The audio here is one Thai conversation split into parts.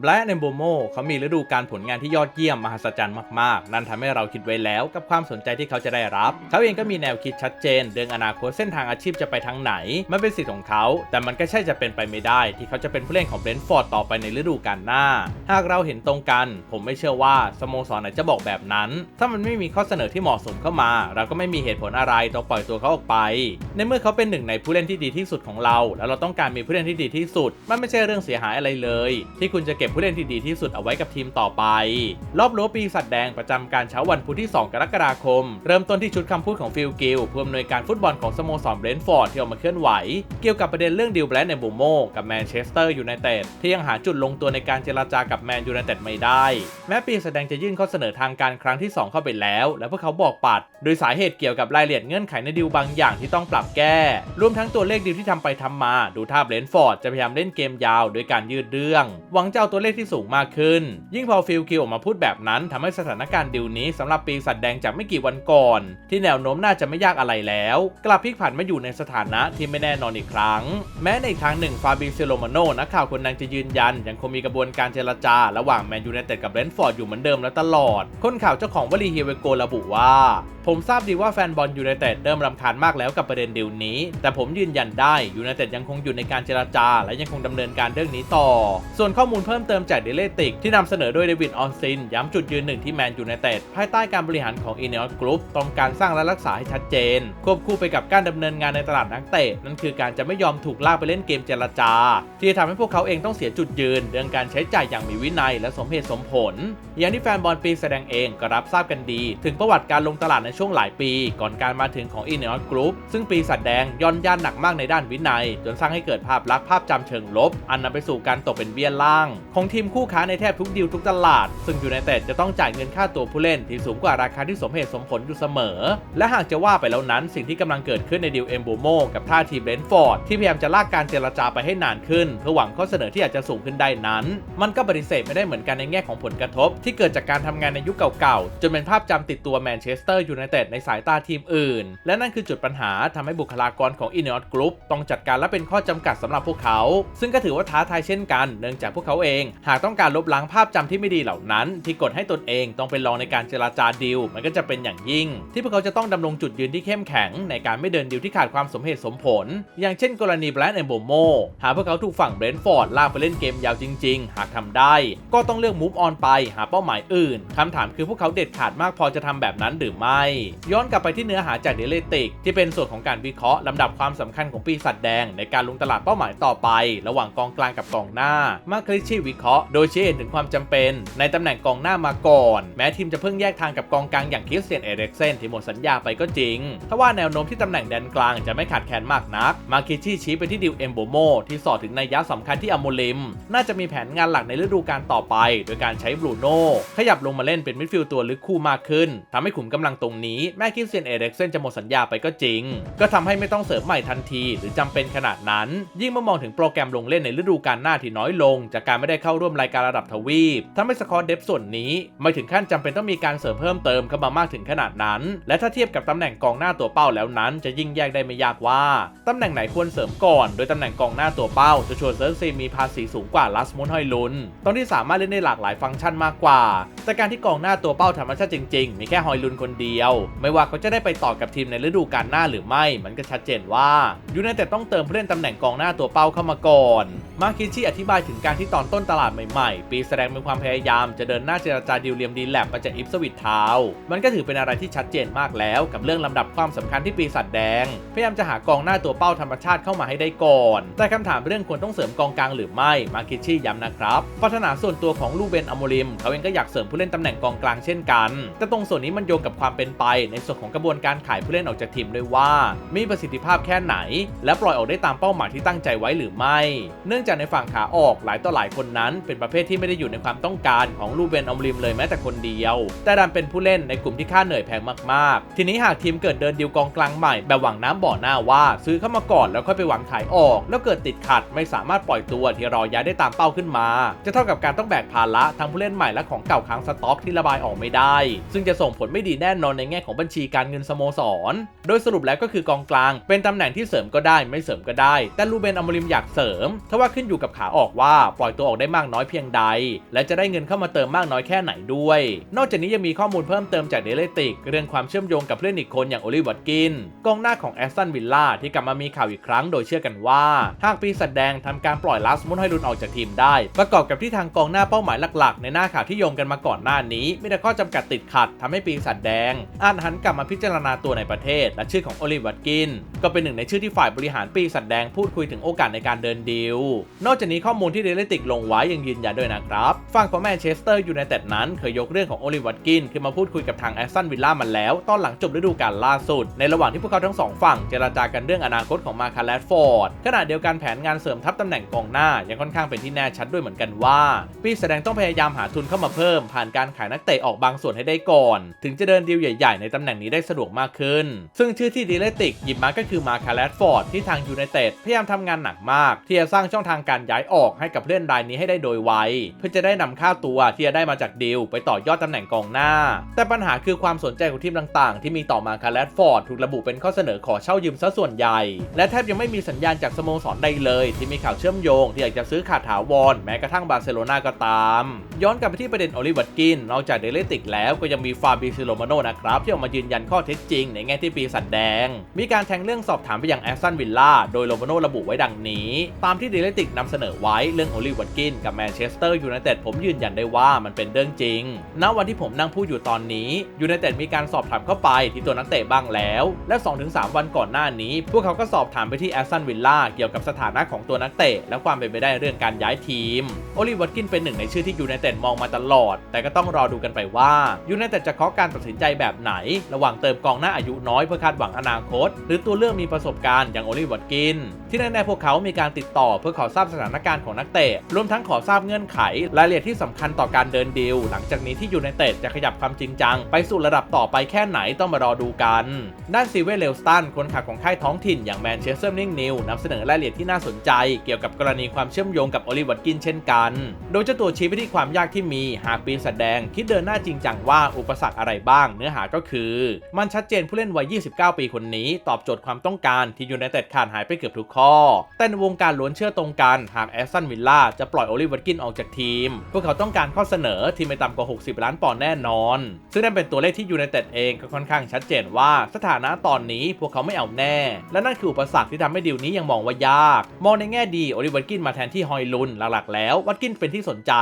แบล็กเนมโบโมเขามีฤดูการผลงานที่ยอดเยี่ยมมหัศจรรย์มากๆ นั่นทำให้เราคิดไว้แล้วกับความสนใจที่เขาจะได้รับ เขาเองก็มีแนวคิดชัดเจนเรื่องอนาคตเส้นทางอาชีพจะไปทางไหน มันเป็นสิทธิ์ของเขา แต่มันก็ใช่จะเป็นไปไม่ได้ ที่เขาจะเป็นผู้เล่นของเบรนท์ฟอร์ดต่อไปในฤดูกาลหน้า หากเราเห็นตรงกัน ผมไม่เชื่อว่าสโมสรไหนจะบอกแบบนั้น ถ้ามันไม่มีข้อเสนอที่เหมาะสมเข้ามา เราก็ไม่มีเหตุผลอะไรต้องปล่อยตัวเขาออกไป ในเมื่อเขาเป็นหนึ่งในผู้เล่นที่ดีที่สุดของเรา แล้วเราต้องการมีผู้เล่นที่ดีที่สุด มันไม่ใช่เรื่องเสียหายอะไรเลย ที่คุณจะก็บผู้เล่นที่ดีที่สุดเอาไว้กับทีมต่อไป รอบรั้วปีสัตว์แดงประจำการเช้าวันพุธที่ 2 กรกฎาคม เริ่มต้นที่ชุดคำพูดของฟิลกิลผู้อำนวยการฟุตบอลของสโมสรเบรนท์ฟอร์ดที่ออกมาเคลื่อนไหว เกี่ยวกับประเด็นเรื่องดิวแบรนด์ในบูโมกับแมนเชสเตอร์ยูไนเต็ดที่ยังหาจุดลงตัวในการเจรจากับแมนยูไนเต็ดไม่ได้ แม้ปีแดงจะยื่นข้อเสนอทางการครั้งที่ 2 เข้าไปแล้ว และพวกเขาบอกปัด โดยสาเหตุเกี่ยวกับรายละเอียดเงื่อนไขในดิวบางอย่างที่ต้องปรับแก้ รวมทั้งตัวเลขดิวที่ทำไปทำมา ดูท่าเบรนท์ฟอร์ดจะพยายามเล่นเกมยาวโดยการยืดเรื่อง หวังจะเอาตัวเลขที่สูงมากขึ้น ยิ่งพอฟิลกิลออกมาพูดแบบนั้นทำให้สถานการณ์ดิวนี้สำหรับปีสัตว์แดงจากไม่กี่วันก่อน ที่แนวโน้มน่าจะไม่ยากอะไรแล้ว กลับพลิกผันมาอยู่ในสถานะที่ไม่แน่นอนอีกครั้ง แม้ในทางหนึ่งฟาบิเซโลมาโนนักข่าวคนนั้นจะยืนยัน ยังคงมีกระบวนการเจรจา ระหว่างแมนยูไนเต็ดกับเรนฟอร์ดอยู่เหมือนเดิมและตลอด คนข่าวเจ้าของวลีเฮเวโกระบุว่า ผมทราบดีว่าแฟนบอลยูไนเต็ดเริ่มรำคาญมากแล้วกับประเด็นดีลนี้ แต่ผมยืนยันได้ยูไนเต็ดยังคงอยู่ในการเจรจา และยังคงดำเนินการเรื่องนี้ต่อ ส่วนข้อมูลเพิ่มเติมจากเดลเลติกที่นำเสนอโดยเดวิดออนซิน ย้ำจุดยืนหนึ่งที่แมนยูไนเต็ดภายใต้การบริหารของอินเนอร์กรุ๊ปต้องการสร้างและรักษาให้ชัดเจน ควบคู่ไปกับการดำเนินงานในตลาดนักเตะนั่นคือการจะไม่ยอมถูกลากไปเล่นเกมเจรจา ที่จะทำให้พวกเขาเองต้องเสียจุดยืน เรื่องการใช้จ่ายอย่างมีวินัยและสมเหตุสมผล อย่างที่แฟนบอลปีแสดงเองก็รับทราบกันดี ถึงประวัติการลงตลาดในช่วงหลายปี ก่อนการมาถึงของอินเนอร์กรุ๊ปซึ่งปีสัตว์แดงย่อนย่านหนักมากในด้านวินัย จนสร้างให้เกิดภาพลักษณ์ภาพจำเชิงลบ อันนำไปสู่การตกเป็นเบี้ยล่างของทีมคู่ค้าในแทบทุกดีลทุกตลาด ซึ่งอยูไนเตดจะต้องจ่ายเงินค่าตัวผู้เล่นที่สูงกว่าราคาที่สมเหตุสมผลอยู่เสมอ และหากจะว่าไปแล้วนั้นสิ่งที่กำลังเกิดขึ้นในดิวเอมโบโมกับท่าทีเบรนฟอร์ดที่พยายามจะลากการเจรจาไปให้นานขึ้น เพื่อหวังข้อเสนอที่อาจจะสูงขึ้นได้นั้น มันก็ปฏิเสธไม่ได้เหมือนกันในแง่ของผลกระทบ ที่เกิดจากการทำงานในยุคเก่าๆจนเป็นภาพจำติดตัวแมนเชสเตอร์ยูไนเต็ดในสายตาทีมอื่น และนั่นคือจุดปัญหาทำให้บุคลากรของอินเนอร์กรุ๊ปต้องจัดการและเป็นข้อจำกัดสำหรับพวกเขา ซึ่งก็ถือว่าท้าทายเช่นกัน เนื่องจากพวกเขาเองหากต้องการลบล้างภาพจำที่ไม่ดีเหล่านั้น ที่กดให้ตนเองต้องเป็นรองในการเจรจาดีลมันก็จะเป็นอย่างยิ่ง ที่พวกเขาจะต้องดำรงจุดยืนที่เข้มแข็ง ในการไม่เดินดีลที่ขาดความสมเหตุสมผล อย่างเช่น กรณีแบรนด์เอมโบโมหากพวกเขาถูกฝั่งเบรนท์ฟอร์ดลากไปเล่นเกมยาวจริง ๆ หากทำได้ ก็ต้องเลือกมูฟออนไปหาเป้าหมายอื่นคำถามคือพวกเขาเด็ดขาดมากพอจะทำแบบนั้นหรือไม่ ย้อนกลับไปที่เนื้อหาจากเดลติกที่เป็นส่วนของการวิเคราะห์ลำดับความสำคัญของปีศาจแดง ในการลงตลาดเป้าหมายต่อไป ระหว่างกองกลางกับกองหน้ามาคริชชี่วิเคราะห์ โดยชี้เห็นถึงความจำเป็น ในตำแหน่งกองหน้ามาก่อน แม้ทีมจะเพิ่งแยกทางกับกองกลางอย่างคริสเตียนเอเร็กเซนที่หมดสัญญาไปก็จริงถ้าว่าแนวโน้มที่ตำแหน่งแดนกลางจะไม่ขาดแคลนมากนัก มาคิชี่ชี้ไปที่ดิวเอมโบโมที่สอดถึงนัยยะสำคัญที่อโมลิม น่าจะมีแผนงานหลักในฤดูกาลต่อไป โดยการใช้บรูโน่ขยับลงมาเล่นเป็นมิดฟิลด์ตัวลึกคู่มากขึ้นทำให้ขุมกำลังตรงนี้แม้คริสเตียนเอเร็กเซนจะหมดสัญญาไปก็จริง ก็ทำให้ไม่ต้องเสริมใหม่ทันที หรือจำเป็นขนาดนั้น ยิ่งเมื่อมองถึงโปรแกรมลงเล่นในฤดูกาลหน้าที่น้อยลง จากการไม่ได้เข้าร่วมรายการระดับทวีปทำให้สกอร์เดฟส่วนนี้ไม่ถึงขั้นจำเป็นต้องมีการเสริมเพิ่มเติมเข้ามามากถึงขนาดนั้น และถ้าเทียบกับตำแหน่งกองหน้าตัวเป้าแล้วนั้น จะยิ่งแยกได้ไม่ยากว่าตำแหน่งไหนควรเสริมก่อน โดยตำแหน่งกองหน้าตัวเป้าจะชวนเซิร์ฟซีมีภาษีสูงกว่าลัสมุนฮอยลุนตรงที่สามารถเล่นได้หลากหลายฟังก์ชันมากกว่า แต่การที่กองหน้าตัวเป้าธรรมชาติจริงๆ มีแค่ฮอยลุนคนเดียว ไม่ว่าเขาจะได้ไปต่อกับทีมในฤดูกาลหน้าหรือไม่ มันก็ชัดเจนว่ายูไนเต็ดต้องเติมผู้เล่นตำแหน่งกองหน้าตัวเป้าเข้ามาก่อน มาคิชิอธิบายถึงการที่ตอนต้นตลาดใหม่ๆ ปีแสดงมีความพยายามจะเดินหน้าเจรจาดีลเลียมดีแลบมาจากอิฟสวิตทาวน์มันก็ถือเป็นอะไรที่ชัดเจนมากแล้ว กับเรื่องลำดับความสำคัญที่ปีศาจแดง พยายามจะหากองหน้าตัวเป้าธรรมชาติเข้ามาให้ได้ก่อน แต่คำถามเรื่องควรต้องเสริมกองกลางหรือไม่มาคิชิย้ำนะครับปัฒนาส่วนตัวของลูเบนอโมริม เขาเองก็อยากเสริมผู้เล่นตำแหน่งกองกลางเช่นกัน แต่ตรงส่วนนี้มันโยงกับความเป็นไป ในส่วนของกระบวนการขายผู้เล่นออกจากทีมด้วยว่า มีประสิทธิภาพแค่ไหน และปล่อยออกได้ตามเป้าหมายที่ตั้งใจไว้หรือไม่ เนื่องจากในฝั่งขาออกหลายต่อหลายคนนั้นเป็นประเภทที่ไม่ได้อยู่ในความต้องการของลูเบนอมริมเลยแม้แต่คนเดียว แต่ดันเป็นผู้เล่นในกลุ่มที่ค่าเหนื่อยแพงมากๆ ทีนี้หากทีมเกิดเดินดีลกองกลางใหม่แบบหวังน้ำบ่อหน้าว่า ซื้อเข้ามาก่อนแล้วค่อยไปหวังขายออก แล้วเกิดติดขัดไม่สามารถปล่อยตัวที่รอย้ายได้ตามเป้าขึ้นมา จะเท่ากับการต้องแบกภาระทั้งผู้เล่นใหม่และของเก่าค้างสต็อกที่ระบายออกไม่ได้ ซึ่งจะส่งผลไม่ดีแน่นอนในแง่ของบัญชีการเงินสโมสร โดยสรุปแล้วก็คือกองกลางเป็นตำแหน่งที่เสริมก็ได้ไม่เสริมก็ได้ แต่ลูเบนอมริมอยากเสริมถ้าว่าขึ้นอยู่กับขาออกว่าปล่อยตัวออกได้มากน้อยเพียงใด และจะได้เงินเข้ามาเติมมากน้อยแค่ไหนด้วย นอกจากนี้ยังมีข้อมูลเพิ่มเติมจากเดลติกเรื่องความเชื่อมโยงกับเพื่อนอีกคนอย่างโอลิวัตกินกองหน้าของแอสตันวิลล่าที่กลับมามีข่าวอีกครั้งโดยเชื่อกันว่า หากปีศาจแดงทำการปล่อยลาสมุนให้รุนออกจากทีมได้ ประกอบกับที่ทางกองหน้าเป้าหมายหลักๆ ในหน้าข่าวที่โยงกันมาก่อนหน้านี้มีแต่ข้อจำกัดติดขัดทำให้ปีศาจแดงอาจหันกลับมาพิจารณาตัวในประเทศ และชื่อของโอลิวัตกิน ก็เป็นหนึ่งในชื่อที่ฝ่ายบริหารปีศาจแดงพูดคุยถึงโอกาสในการเดินดีลนอกจากนี้ข้อมูลที่เดลติกลงไว้ยังยืนยันด้วยนะครับฝั่งของแมนเชสเตอร์ยูไนเต็ดนั้นเคยยกเรื่องของโอลิวัตกินขึ้นมาพูดคุยกับทางแอสตันวิลล่ามาแล้ว ตอนหลังจบฤดูกาลล่าสุด ในระหว่างที่พวกเขาทั้งสองฝั่งเจรจากันเรื่องอนาคตของมาคาแลดฟอร์ดขณะเดียวกันแผนงานเสริมทัพตำแหน่งกองหน้ายังค่อนข้างเป็นที่แน่ชัดด้วยเหมือนกันว่า ปีแสดงต้องพยายามหาทุนเข้ามาเพิ่ม ผ่านการขายนักเตะออกบางส่วนให้ได้ก่อน ถึงจะเดินดีลใหญ่ๆ ในตำแหน่งนี้ได้สะดวกมากขึ้น ซึ่งชื่อที่ดีเลติกหยิบมาก็คือมาคาแลดฟอร์ดที่ทางยูไนเต็ดพยายามทำงานหนักมาก ที่จะสร้างช่องทางการย้ายออกให้กับเพื่นรายนี้ให้ได้โดยไว เพื่อจะได้นำค่าตัวที่จะได้มาจากดีลไปต่อยอดตำแหน่งกองหน้า แต่ปัญหาคือความสนใจของทีมต่างๆ ที่มีต่อมาคาแลฟอร์ดถูกระบุเป็นข้อเสนอขอเช่ายืมซะส่วนใหญ่ และแทบยังไม่มีสัญญาณจากสโมสรใดเลย ที่มีข่าวเชื่อมโยงที่อยากจะซื้อขาดถาวรแม้กระทั่งบาร์เซโลนาก็ตาม ย้อนกลับไปที่ประเด็นโอลิวัตกินนอกจากเดเลติกแล้วก็ยังมีฟาบิซิโลมาโนนะครับที่ออกมายืนยันข้อเท็จจริง ในแง่ที่ปีศาจแดง มีการแทงเรื่องสอบถามไปยังแอสตันวิลล่าโดยโลมาโนระบุไว้ดังนี้ ตามที่เดเลติกนำเสนอไว้เรื่องโอลิวัตกินกับแมนเชสเตอร์ยูไนเต็ดผมยืนยันได้ว่ามันเป็นเรื่องจริง ณ วันที่ผมนั่งพูดอยู่ตอนนี้ยูไนเต็ดมีการสอบถามเข้าไปที่ตัวนักเตะบ้างแล้ว และ 2-3 วันก่อนหน้านี้ พวกเขาก็สอบถามไปที่แอสตันวิลล่าเกี่ยวกับสถานะของตัวนักเตะ และความเป็นไปได้เรื่องการย้ายทีม โอลิวัตกินเป็นหนึ่งในชื่อที่ยูไนเต็ดมองมาตลอด แต่ก็ต้องรอดูกันไปว่ายูไนเต็ดจะเคาะการตัดสินใจแบบไหน ระหว่างเติมกองหน้าอายุน้อยเพื่อคาดหวังอนาคต หรือตัวเลือกมีประสบการณ์อย่างโอลิวัตกิน ที่แน่ๆพวกเขามีการติดต่อเพื่อขอทราบสถานการณ์ของนักเตะ รวมทั้งขอทราบเงื่อนไข รายละเอียดที่สำคัญต่อการเดินดีล หลังจากนี้ที่ยูไนเต็ดจะขยับความจริงจัง ไปสู่ระดับต่อไปแค่ไหนต้องมารอดูกัน ด้านซีเวเลสตันคนขับของค่ายท้องถิ่นอย่างแมนเชสเตอร์นิงนิวนำเสนอรายละเอียดที่น่าสนใจ เกี่ยวกับกรณีความเชื่อมโยงกับโอลิวัตกินเช่นกัน โดยเจ้าตัวชี้ไปที่ความยากที่มีหากปีแสดงคิดเดินหน้าจริงจังว่าอุปสรรคอะไรบ้าง เนื้อหาก็คือ มันชัดเจนผู้เล่นวัย 29 ปีคนนี้ ตอบโจทย์ความต้องการที่ยูไนเต็ดขาดหายไปเกือบทุกข้อแต่ในวงการล้วนเชื่อตรงกัน หากแอสตันวิลล่าจะปล่อยโอลิวัตกินออกจากทีม พวกเขาต้องการข้อเสนอที่ไม่ต่ำกว่า 60 ล้านปอนด์แน่นอน ซึ่งนั่นเป็นตัวเลขที่ยูไนเต็ดเองก็ค่อนข้างชัดเจนว่าสถานะตอนนี้พวกเขาไม่เอาแน่ และนั่นคืออุปสรรคที่ทำให้ดีลนี้ยังมองว่ายาก มองในแง่ดีโอลิวัตกินมาแทนที่ฮอยลุนหลักๆ แล้ววัตกินเป็นที่สนใจ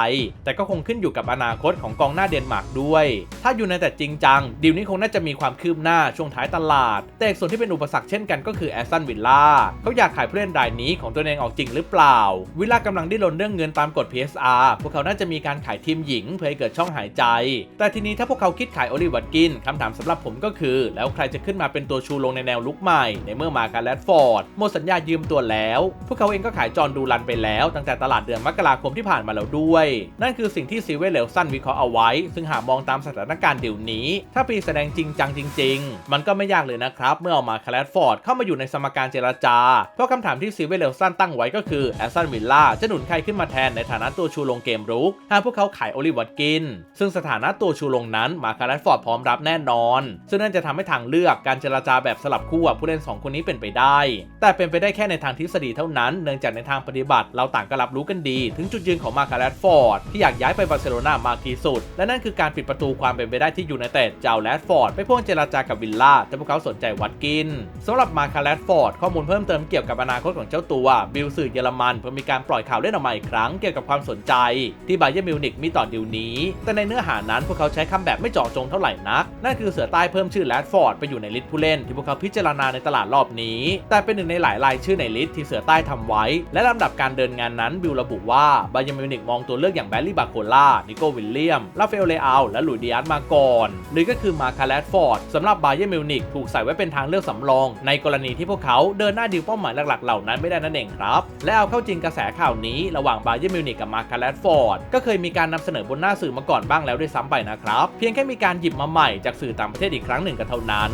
แต่ก็คงขึ้นอยู่กับอนาคตของกองหน้าเดนมาร์กด้วย ถ้ายูไนเต็ดจริงจังดีลนี้คงน่าจะมีความคืบหน้าช่วงท้ายตลาด แต่ส่วนที่เป็นอุปสรรคเช่นกันก็คือแอสตันวิลล่าเขาอยากขายผู้เล่นรายนี้ของตัวเองออกจริงหรือเปล่า วิลล่ากำลังดิ้นรนเรื่องเงินตามกฎ PSR พวกเขาน่าจะมีการขายทีมหญิงเพื่อให้เกิดช่องหายใจ แต่ทีนี้ถ้าพวกเขาคิดขายโอลิวัตกินคำถามสำหรับผมก็คือ แล้วใครจะขึ้นมาเป็นตัวชูลงในแนวลุกใหม่ ในเมื่อมาการแรดฟอร์ดหมดสัญญายืมตัวแล้ว พวกเขาเองก็ขายจอห์นดูรันไปแล้วตั้งแต่ตลาดเดือนมกราคมที่ผ่านมาแล้วด้วย นั่นคือสิ่งที่ซีเวลเลลสันวิเคราะห์เอาไว้ ซึ่งหากมองตามสถานการณ์เดี๋ยวนี้ ถ้าปีแสดงจริงจังจริง ๆ มันก็ไม่ยากเลยนะครับเมื่อเอามาคาร์แรดฟอร์ดเข้ามาอยู่ในสมการเจรจาเพราะคำำถามที่ซีเวลเลสันตั้งไว้ก็คือแอสตันวิลล่าจะหนุนใครขึ้นมาแทนในฐานะตัวชูลงเกมรุกหากพวกเขาขายโอลิวัตกิน ซึ่งสถานะตัวชูลงนั้นมาคาร์แรดฟอร์ดพร้อมรับแน่นอน ซึ่งนั่นจะทำให้ทางเลือกการเจรจาแบบสลับคู่กับผู้เล่น 2 คนนี้เป็นไปได้ แต่เป็นไปได้แค่ในทางทฤษฎีเท่านั้น เนื่องจากในทางปฏิบัติเราต่างก็รับรู้กันดี ถึงจุดยืนของมาคาร์แรดฟอร์ดที่อยากย้ายไปบาร์เซโลนามากที่สุด และนั่นคือการปิดประตูความเป็นไปได้ที่อยูไนเต็ดจะเอาแรดฟอร์ดไปพ่วงเจรจากับวิลล่าแต่พวกเขาสนใจวัตกินสำหรับมาคาร์แรดฟอร์ดข้อมูลเพิ่มเติมเกี่ยวกับอนาคตของเจ้าตัว บิลสื่อเยอรมันเพิ่งมีการปล่อยข่าวเล่นออกมาอีกครั้งเกี่ยวกับความสนใจ ที่บาเยอร์มิวนิกมีต่อดิวนี้ แต่ในเนื้อหานั้นพวกเขาใช้คำแบบไม่เจาะจงเท่าไหร่นัก นั่นคือเสือใต้เพิ่มชื่อแรดฟอร์ดไปอยู่ในลิสต์ผู้เล่นที่พวกเขาพิจารณาในตลาดรอบนี้ แต่เป็นหนึ่งในหลายรายชื่อในลิสต์ที่เสือใต้ทำไว้ และลำดับการเดินงานนั้นบิลระบุว่าบาเยอร์มิวนิกมองตัวเลือกอย่างแบร์รี่บาโคล่านิโกวิลเลียมลาเฟลเลอาลและหลุยดิอัสมาก่อนหรือก็คือมาคาแรดฟอร์ดสำหรับบาเยอร์มิวนิกถูกใส่ไว้เป็นทางเลือกสำรอง ในกรณีที่พวกเขาเดินหน้าดีลเป้าหมายหลักๆเหล่านั้นไม่ได้นั่นเองครับ และเอาเข้าจริงกระแสข่าวนี้ระหว่างบาเยอร์มิวนิกกับมาคาแรดฟอร์ดก็เคยมีการนำเสนอบนหน้าสื่อมาก่อนบ้างแล้วด้วยซ้ำไปนะครับ เพียงแค่มีการหยิบมาใหม่จากสื่อต่างประเทศอีกครั้งหนึ่งก็เท่านั้น